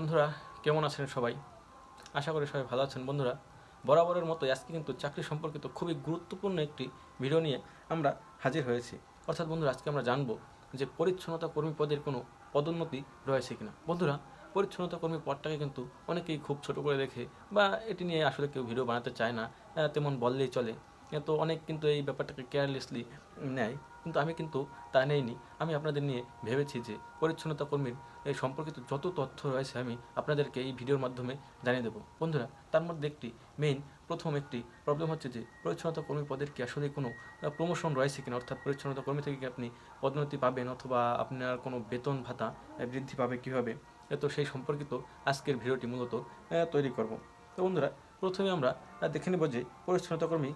বন্ধুরা, কেমন আছেন সবাই? আশা করি সবাই ভালো আছেন। বন্ধুরা, বরাবরের মতো আজকে কিন্তু চাকরি সম্পর্কিত খুবই গুরুত্বপূর্ণ একটি ভিডিও নিয়ে আমরা হাজির হয়েছি। অর্থাৎ বন্ধুরা, আজকে আমরা জানব যে পরিচ্ছন্নতা কর্মী পদের কোনো পদোন্নতি রয়েছে কিনা। বন্ধুরা, পরিচ্ছন্নতা কর্মী পদটাকে কিন্তু অনেকেই খুব ছোট করে দেখে বা এটি নিয়ে আসলে কেউ ভিডিও বানাতে চায় না তেমন বললেই চলে। এ তো অনেক কিন্তু এই ব্যাপারটাকে কেয়ারলেসলি নেয়। কিন্তু আমি কিন্তু তা নেইনি। আমি আপনাদের নিয়ে ভেবেছি যে পরিচ্ছন্নতা কর্মীর এই সম্পর্কিত যত তথ্য রয়েছে আমি আপনাদেরকে এই ভিডিওর মাধ্যমে জানিয়ে দেবো। বন্ধুরা, তার মধ্যে একটি মেইন প্রথম একটি প্রবলেম হচ্ছে যে পরিচ্ছন্নতা কর্মী পদের কি আসলে কোনো প্রমোশন রয়েছে কিনা? অর্থাৎ পরিচ্ছন্নতা কর্মী থেকে কি আপনি পদোন্নতি পাবেন অথবা আপনার কোনো বেতন ভাতা বৃদ্ধি পাবে কীভাবে? তো সেই সম্পর্কিত আজকের ভিডিওটি মূলত তৈরি করব। তো বন্ধুরা, প্রথমে আমরা দেখে নেব যে পরিচ্ছন্নতা কর্মী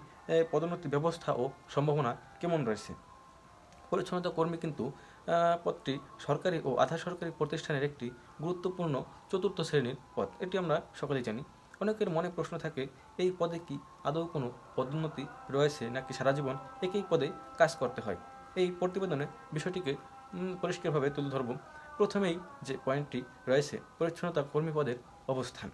পদোন্নতি ব্যবস্থা ও সম্ভাবনা কেমন রয়েছে? পরিচ্ছন্নতা কর্মী কিন্তু পদটি সরকারি ও আধা সরকারি প্রতিষ্ঠানের একটি গুরুত্বপূর্ণ চতুর্থ শ্রেণির পদ। এটি আমরা সকলেই জানি। অনেকের মনে প্রশ্ন থাকে, এই পদে কি আদৌ কোনো পদোন্নতি রয়েছে নাকি সারা জীবন একই পদে কাজ করতে হয়? এই প্রতিবেদনে বিষয়টিকে পরিষ্কারভাবে তুলে ধরব। প্রথমেই যে পয়েন্টটি রয়েছে, পরিচ্ছন্নতা কর্মী পদের অবস্থান।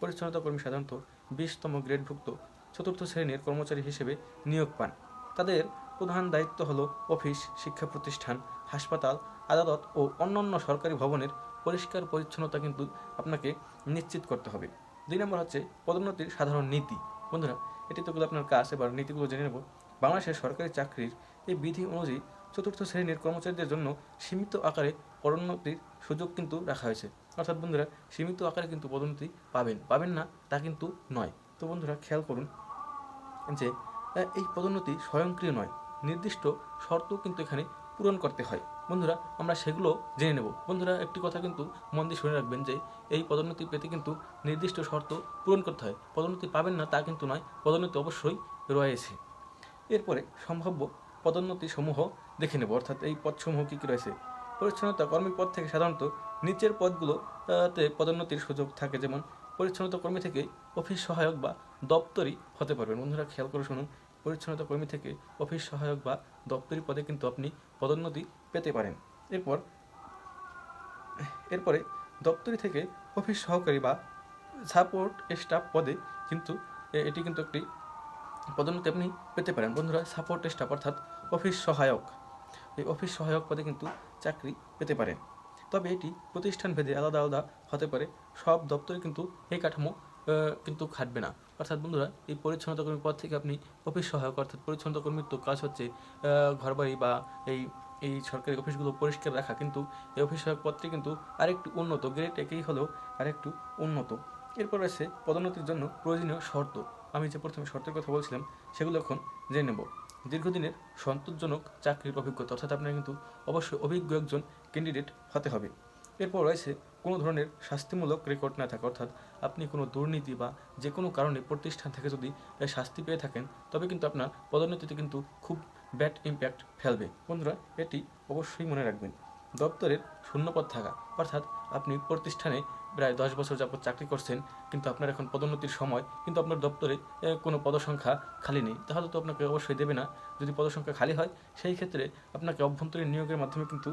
পরিচ্ছন্নতা কর্মী সাধারণত বিশতম গ্রেডভুক্ত চতুর্থ শ্রেণির কর্মচারী হিসেবে নিয়োগ পান। তাদের প্রধান দায়িত্ব হল অফিস, শিক্ষা প্রতিষ্ঠান, হাসপাতাল, আদালত ও অন্যান্য সরকারি ভবনের পরিষ্কার পরিচ্ছন্নতা কিন্তু আপনাকে নিশ্চিত করতে হবে। দুই নম্বর হচ্ছে পদোন্নতির সাধারণ নীতি। বন্ধুরা, এটি তো আপনার কাজ। এবার নীতিগুলো জেনে নেব। বাংলাদেশের সরকারি চাকরির এই বিধি অনুযায়ী চতুর্থ শ্রেণির কর্মচারীদের জন্য সীমিত আকারে পদোন্নতির সুযোগ কিন্তু রাখা হয়েছে। অর্থাৎ বন্ধুরা, সীমিত আকারে কিন্তু পদোন্নতি পাবেন। পাবেন না, তা কিন্তু নয়। তো বন্ধুরা, খেয়াল করুন যে এই পদোন্নতি স্বয়ংক্রিয় নয়। নির্দিষ্ট শর্ত কিন্তু এখানে পূরণ করতে হয়। বন্ধুরা আমরা সেগুলো জেনে নেব। বন্ধুরা একটি কথা কিন্তু মন দিয়ে শুনে রাখবেন যে এই পদোন্নতি পেতে কিন্তু নির্দিষ্ট শর্ত পূরণ করতে হয়। পদোন্নতি পাবেন না তা কিন্তু নয় পদোন্নতি অবশ্যই রয়েছে। এরপরে সম্ভাব্য পদোন্নতি সমূহ দেখে নেব। অর্থাৎ এই পদসমূহ কী কী রয়েছে? পরিচ্ছন্নতা কর্মী পদ থেকে সাধারণত নিচের পদগুলো আহ, তে পদোন্নতির সুযোগ থাকে। যেমন পরিচ্ছন্নতা কর্মী থেকে অফিস সহায়ক বা দপ্তরি হতে পারবেন। বন্ধুরা, খেয়াল করে শুনুন, পরিচ্ছন্নতা কর্মী থেকে অফিস সহায়ক বা দপ্তরি পদে কিন্তু আপনি পদোন্নতি পেতে পারেন। এরপর, এরপরে দপ্তরি থেকে অফিস সহকারী বা সাপোর্ট স্টাফ পদে কিন্তু এটি কিন্তু একটি পদোন্নতি আপনি পেতে পারেন। বন্ধুরা, সাপোর্ট স্টাফ অর্থাৎ অফিস সহায়ক। এই অফিস সহায়ক পদে কিন্তু চাকরি পেতে পারেন। তবে এটি প্রতিষ্ঠান ভেদে আলাদা আলাদা হতে পারে। সব দপ্তরে কিন্তু এই কাঠামো কিন্তু খাটবে না। অর্থাৎ বন্ধুরা, এই পরিচ্ছন্নতা কর্মী পদ থেকে আপনি অফিস সহায়ক, অর্থাৎ পরিচ্ছন্নতা কর্মীর তো কাজ হচ্ছে ঘরবাড়ি বা এই এই সরকারি অফিসগুলো পরিষ্কার রাখা। কিন্তু এই অফিস সহায়ক পদটি কিন্তু আরেকটু উন্নত গ্রেড একই হলেও আরেকটু উন্নত। এরপর রয়েছে পদোন্নতির জন্য প্রয়োজনীয় শর্ত। আমি যে প্রথমে শর্তের কথা বলছিলাম, সেগুলো এখন জেনে নেব। দীর্ঘদিনের সন্তোষজনক চাকরির অভিজ্ঞতা, অর্থাৎ আপনার কিন্তু অবশ্যই অভিজ্ঞ একজন ক্যান্ডিডেট হতে হবে। এরপর রয়েছে কোনো ধরনের শাস্তিমূলক রেকর্ড না থাকে, অর্থাৎ আপনি কোনো দুর্নীতি বা যে কোনো কারণে প্রতিষ্ঠান থেকে যদি শাস্তি পেয়ে থাকেন, তবে কিন্তু আপনার পদোন্নতিতে কিন্তু খুব ব্যাড ইম্প্যাক্ট ফেলবে। বন্ধুরা, এটি অবশ্যই মনে রাখবেন। দপ্তরের শূন্যপদ থাকা। অর্থাৎ আপনি প্রতিষ্ঠানে প্রায় দশ বছর যাবত চাকরি করছেন, কিন্তু আপনার এখন পদোন্নতির সময়, কিন্তু আপনার দপ্তরে কোনো পদসংখ্যা খালি নেই। তাহলে তো আপনাকে অবশ্যই দেবে না। যদি পদসংখ্যা খালি হয়, সেই ক্ষেত্রে আপনাকে অভ্যন্তরীণ নিয়োগের মাধ্যমে কিন্তু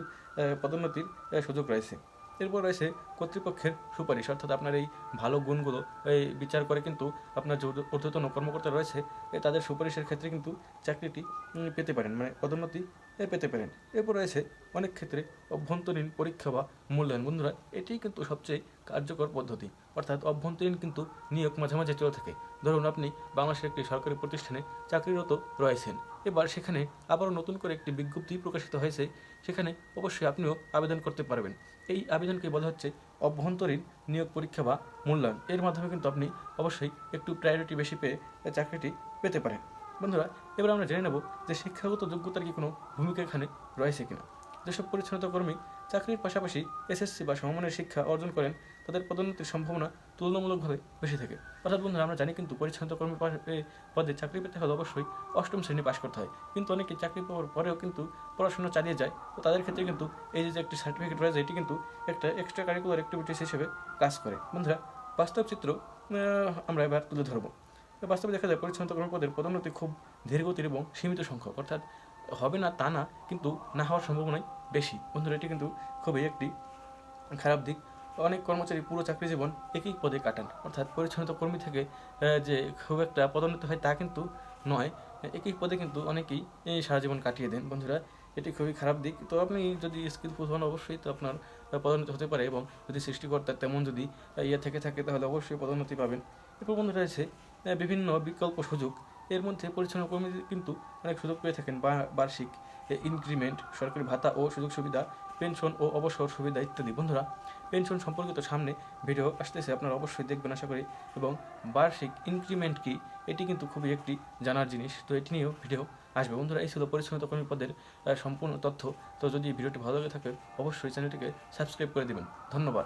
পদোন্নতির সুযোগ রয়েছে। এরপর রয়েছে কর্তৃপক্ষের সুপারিশ। অর্থাৎ আপনার এই ভালো গুণগুলো এই বিচার করে কিন্তু আপনার যে ঊর্ধ্বতন কর্মকর্তা রয়েছে তাদের সুপারিশের ক্ষেত্রে কিন্তু চাকরিটি পেতে পারেন। মানে পদোন্নতি পেতে পারেন। এরপর রয়েছে অনেক ক্ষেত্রে অভ্যন্তরীণ পরীক্ষা বা মূল্যায়ন। বন্ধুরা এটিই কিন্তু সবচেয়ে কার্যকর পদ্ধতি। অর্থাৎ অভ্যন্তরীণ কিন্তু নিয়োগ মাঝে মাঝে চলে থাকে। ধরুন আপনি বাংলাদেশের একটি সরকারি প্রতিষ্ঠানে চাকরিরত রয়েছেন। এবার সেখানে আবারও নতুন করে একটি বিজ্ঞপ্তি প্রকাশিত হয়েছে। সেখানে অবশ্যই আপনিও আবেদন করতে পারবেন। এই আবেদনকে বলা হচ্ছে অভ্যন্তরীণ নিয়োগ পরীক্ষা বা মূল্যায়ন। এর মাধ্যমে কিন্তু আপনি অবশ্যই একটু প্রায়োরিটি বেশি পেয়ে চাকরিটি পেতে পারেন। বন্ধুরা, এবার আমরা জেনে নেব যে শিক্ষাগত যোগ্যতার কি কোনো ভূমিকা এখানে রয়েছে কিনা। যেসব পরিচ্ছন্নতা কর্মী চাকরির পাশাপাশি এসএসসি বা সমমানের শিক্ষা অর্জন করেন, তাদের পদোন্নতির সম্ভাবনা তুলনামূলকভাবে বেশি থাকে। অর্থাৎ বন্ধুরা, আমরা জানি কিন্তু পরিচ্ছন্নতা কর্মী পদে চাকরি পেতে হলে অবশ্যই অষ্টম শ্রেণি পাশ করতে হয়। কিন্তু অনেকে চাকরি পাওয়ার পরেও কিন্তু পড়াশোনা চালিয়ে যায়। তো তাদের ক্ষেত্রে কিন্তু এই যে একটি সার্টিফিকেট রয়েছে, এটি কিন্তু একটা এক্সট্রা কারিকুলার অ্যাক্টিভিটিস হিসেবে কাজ করে। বন্ধুরা, বাস্তব চিত্র আমরা এবার তুলে ধরবো। বাস্তবে দেখা যায় পরিচ্ছন্নতা কর্মপদের পদোন্নতি খুব ধীরগতির এবং সীমিত সংখ্যক। অর্থাৎ হবে না তা না কিন্তু না হওয়ার সম্ভাবনাই বেশি। বন্ধুরা এটি কিন্তু খুবই একটি খারাপ দিক। অনেক কর্মচারী পুরো চাকরি জীবন একই পদে কাটান। অর্থাৎ পরিচ্ছন্নতা কর্মী থেকে যে খুব একটা পদোন্নতি হয় তা কিন্তু নয়। একই পদে কিন্তু অনেকেই সারা জীবন কাটিয়ে দেন। বন্ধুরা এটি খুবই খারাপ দিক। তো আপনি যদি স্কিলফুল হন অবশ্যই তো আপনার পদোন্নতি হতে পারে এবং যদি সৃষ্টিকর্তার তেমন যদি ইয়ে থেকে থাকে তাহলে অবশ্যই পদোন্নতি পাবেন। এরপর বন্ধু রয়েছে আহ, বিভিন্ন বিকল্প সুযোগ। এর মধ্যে পরিচ্ছন্ন কর্মী কিন্তু অনেক সুযোগ পেয়ে থাকেন। বার্ষিক ইনক্রিমেন্ট সরকারি ভাতা ও সুযোগ সুবিধা, পেনশন ও অবসর সুবিধা ইত্যাদি। বন্ধুরা, পেনশন সম্পর্কিত সামনে ভিডিও আসতেছে, আপনারা অবশ্যই দেখবেন আশা করি। এবং বার্ষিক ইনক্রিমেন্ট কি, এটি কিন্তু খুবই একটি জানার জিনিস। তো এটি নিয়েও ভিডিও আসবে। বন্ধুরা, এই ছিল পরিচ্ছন্নতা কর্মী পদের সম্পূর্ণ তথ্য। তো যদি ভিডিওটি ভালো লেগে থাকে, অবশ্যই চ্যানেলটিকে সাবস্ক্রাইব করে দেবেন। ধন্যবাদ।